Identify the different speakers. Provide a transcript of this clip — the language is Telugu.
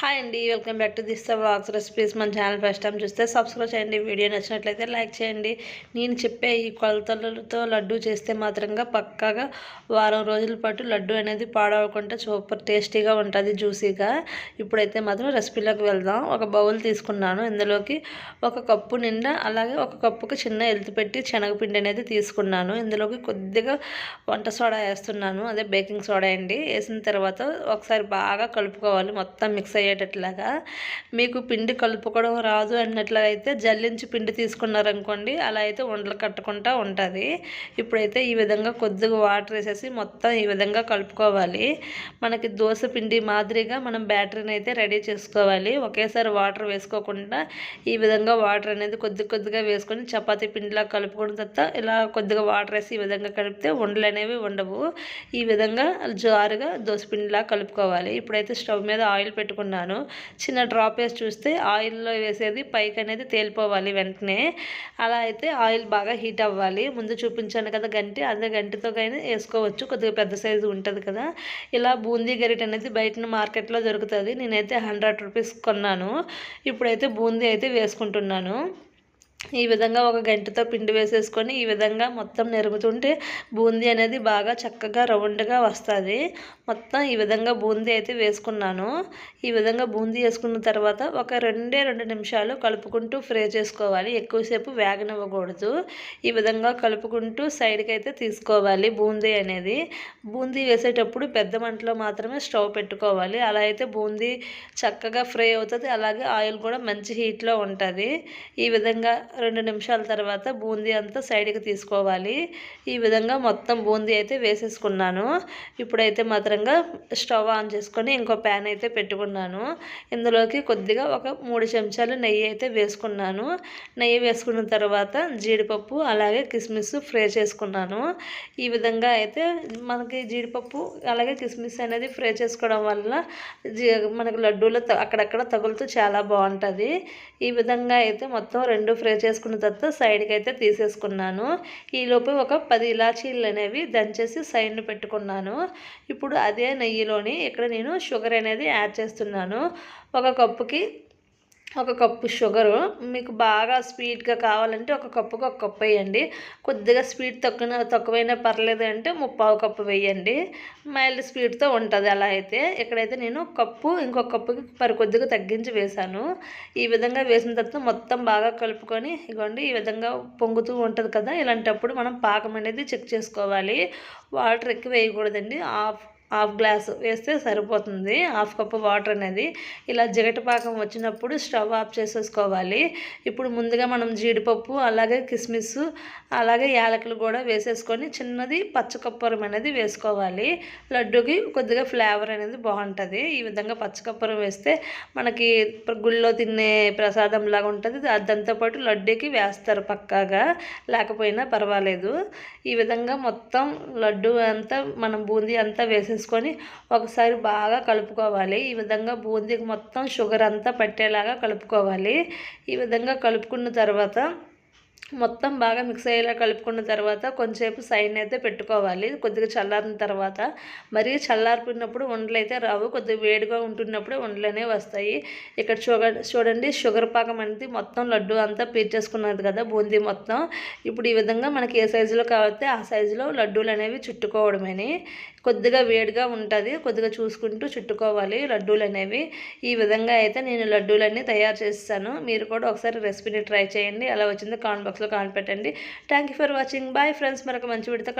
Speaker 1: హాయ్ అండి welcome back to this vlogs recipes. మన ఛానల్ ఫస్ట్ టైం చూస్తే సబ్స్క్రైబ్ చేయండి వీడియో నచ్చినట్లయితే లైక్ చేయండి. నేను చెప్పే ఈ కొలతలతో లడ్డు చేస్తే మాత్రంగా పక్కాగా వారం రోజుల పాటు లడ్డు అనేది పాడవకుండా సూపర్ టేస్టీగా ఉంటుంది జ్యూసీగా. ఇప్పుడైతే మాత్రం రెసిపీలోకి వెళ్దాం. ఒక బౌల్ తీసుకున్నాను. ఇందులోకి ఒక కప్పు నిండా అలాగే ఒక కప్పుకి చిన్న ఎలుతు పెట్టి శనగపిండి అనేది తీసుకున్నాను. ఇందులోకి కొద్దిగా వంట సోడా వేస్తున్నాను. అదే బేకింగ్ సోడా అండి. వేసిన తర్వాత ఒకసారి బాగా కలుపుకోవాలి. మొత్తం మిక్స్ అయ్యి అయ్యేటట్లాగా మీకు పిండి కలుపుకోవడం రాదు అన్నట్లయితే జల్లించి పిండి తీసుకున్నారనుకోండి అలా అయితే ఉండలు కట్టకుండా ఉంటుంది. ఇప్పుడైతే ఈ విధంగా కొద్దిగా వాటర్ వేసేసి మొత్తం ఈ విధంగా కలుపుకోవాలి. మనకి దోశ పిండి మాదిరిగా మనం బ్యాటరీని అయితే రెడీ చేసుకోవాలి. ఒకేసారి వాటర్ వేసుకోకుండా ఈ విధంగా వాటర్ అనేది కొద్ది కొద్దిగా వేసుకొని చపాతీ పిండిలా కలుపుకున్న తర్వాత ఇలా కొద్దిగా వాటర్ వేసి ఈ విధంగా కలిపితే ఉండలు అనేవి ఉండవు. ఈ విధంగా జారుగా దోశ పిండిలా కలుపుకోవాలి. ఇప్పుడైతే స్టవ్ మీద ఆయిల్ పెట్టుకున్నాను. తీసుకున్నాను చిన్న డ్రాప్ వేసి చూస్తే ఆయిల్లో వేసేది పైకి అనేది తేలిపోవాలి వెంటనే. అలా అయితే ఆయిల్ బాగా హీట్ అవ్వాలి. ముందు చూపించాను కదా గంటి అదే గంటితో కానీ వేసుకోవచ్చు. కొద్దిగా పెద్ద సైజు ఉంటుంది కదా. ఇలా బూందీ గరిట అనేది బయట మార్కెట్లో దొరుకుతుంది. నేనైతే హండ్రెడ్ రూపీస్ కొన్నాను. ఇప్పుడైతే బూందీ అయితే వేసుకుంటున్నాను. ఈ విధంగా ఒక గంటతో పిండి వేసేసుకొని ఈ విధంగా మొత్తం నెరుగుతుంటే బూందీ అనేది బాగా చక్కగా రౌండ్గా వస్తుంది. మొత్తం ఈ విధంగా బూందీ అయితే వేసుకున్నాను. ఈ విధంగా బూందీ వేసుకున్న తర్వాత ఒక రెండే రెండు నిమిషాలు కలుపుకుంటూ ఫ్రై చేసుకోవాలి. ఎక్కువసేపు వేగనివ్వకూడదు. ఈ విధంగా కలుపుకుంటూ సైడ్కి అయితే తీసుకోవాలి బూందీ అనేది. బూందీ వేసేటప్పుడు పెద్ద మంటలో మాత్రమే స్టవ్ పెట్టుకోవాలి. అలా అయితే బూందీ చక్కగా ఫ్రై అవుతుంది. అలాగే ఆయిల్ కూడా మంచి హీట్లో ఉంటుంది. ఈ విధంగా రెండు నిమిషాల తర్వాత బూందీ అంతా సైడ్కి తీసుకోవాలి. ఈ విధంగా మొత్తం బూందీ అయితే వేసేసుకున్నాను. ఇప్పుడైతే మాత్రంగా స్టవ్ ఆన్ చేసుకొని ఇంకో ప్యాన్ అయితే పెట్టుకున్నాను. ఇందులోకి కొద్దిగా ఒక మూడు చెంచాలు నెయ్యి అయితే వేసుకున్నాను. నెయ్యి వేసుకున్న తర్వాత జీడిపప్పు అలాగే కిస్మిస్ ఫ్రై చేసుకున్నాను. ఈ విధంగా అయితే మనకి జీడిపప్పు అలాగే కిస్మిస్ అనేది ఫ్రై చేసుకోవడం వల్ల మనకు లడ్డూలు అక్కడక్కడ తగులుతూ చాలా బాగుంటుంది. ఈ విధంగా అయితే మొత్తం రెండు ఫ్రై చేసుకున్న తర్వాత సైడ్కి అయితే తీసేసుకున్నాను ఈలోపు ఒక పది ఇలాచీలు అనేవి దంచేసి సైడ్ని పెట్టుకున్నాను. ఇప్పుడు అదే నెయ్యిలోని ఇక్కడ నేను షుగర్ అనేది యాడ్ చేస్తున్నాను. ఒక కప్పుకి ఒక కప్పు షుగరు. మీకు బాగా స్వీట్గా కావాలంటే ఒక కప్పుకి ఒక కప్పు వేయండి. కొద్దిగా స్వీట్ తక్కువ తక్కువైనా పర్లేదు అంటే ముప్పావు కప్పు వేయండి. మైల్డ్ స్వీట్తో ఉంటుంది అలా అయితే. ఇక్కడైతే నేను కప్పు ఇంకొక కప్పుకి మరి కొద్దిగా తగ్గించి వేశాను. ఈ విధంగా వేసిన తర్వాత మొత్తం బాగా కలుపుకొని ఇగోండి ఈ విధంగా పొంగుతూ ఉంటుంది కదా ఇలాంటప్పుడు మనం పాకం అనేది చెక్ చేసుకోవాలి. వాటర్ ఎక్కువ వేయకూడదండి. హాఫ్ హాఫ్ గ్లాసు వేస్తే సరిపోతుంది. హాఫ్ కప్పు వాటర్ అనేది ఇలా పాకం వచ్చినప్పుడు స్టవ్ ఆఫ్ చేసేసుకోవాలి. ఇప్పుడు ముందుగా మనం జీడిపప్పు అలాగే కిస్మిస్ అలాగే యాలకులు కూడా వేసేసుకొని చిన్నది పచ్చకప్పరం అనేది వేసుకోవాలి. లడ్డుకి కొద్దిగా ఫ్లేవర్ అనేది బాగుంటుంది. ఈ విధంగా పచ్చకప్పరం వేస్తే మనకి గుళ్ళో తినే ప్రసాదం లాగా ఉంటుంది. దాంతోపాటు లడ్డూకి వేస్తారు పక్కాగా. లేకపోయినా పర్వాలేదు. ఈ విధంగా మొత్తం లడ్డు అంతా మనం బూందీ అంతా వేసేసి తీసుకొని ఒకసారి బాగా కలుపుకోవాలి. ఈ విధంగా బూందీకి మొత్తం షుగర్ అంతా పట్టేలాగా కలుపుకోవాలి. ఈ విధంగా కలుపుకున్న తర్వాత మొత్తం బాగా మిక్స్ అయ్యేలా కలుపుకున్న తర్వాత కొంచెంసేపు సైడ్ అయితే పెట్టుకోవాలి. కొద్దిగా చల్లారిన తర్వాత. మరీ చల్లారిపోయినప్పుడు ఉండలు అయితే రావు. కొద్దిగా వేడిగా ఉంటున్నప్పుడు ఉండలనే వస్తాయి. ఇక్కడ చూడండి షుగర్ పాకం అనేది మొత్తం లడ్డు అంతా పీర్చేసుకున్నది కదా బూందీ మొత్తం. ఇప్పుడు ఈ విధంగా మనకి ఏ సైజులో కావాలంటే ఆ సైజులో లడ్డూలు అనేవి చుట్టుకోవడమని. కొద్దిగా వేడిగా ఉంటుంది. కొద్దిగా చూసుకుంటూ చుట్టుకోవాలి లడ్డూలు అనేవి. ఈ విధంగా అయితే నేను లడ్డూలన్నీ తయారు చేస్తాను. మీరు కూడా ఒకసారి రెసిపీని ట్రై చేయండి. అలా వచ్చింది కామెంట్ బాక్స్లో కామెంట్ పెట్టండి thank for watching bye friends మరొక మంచి విడత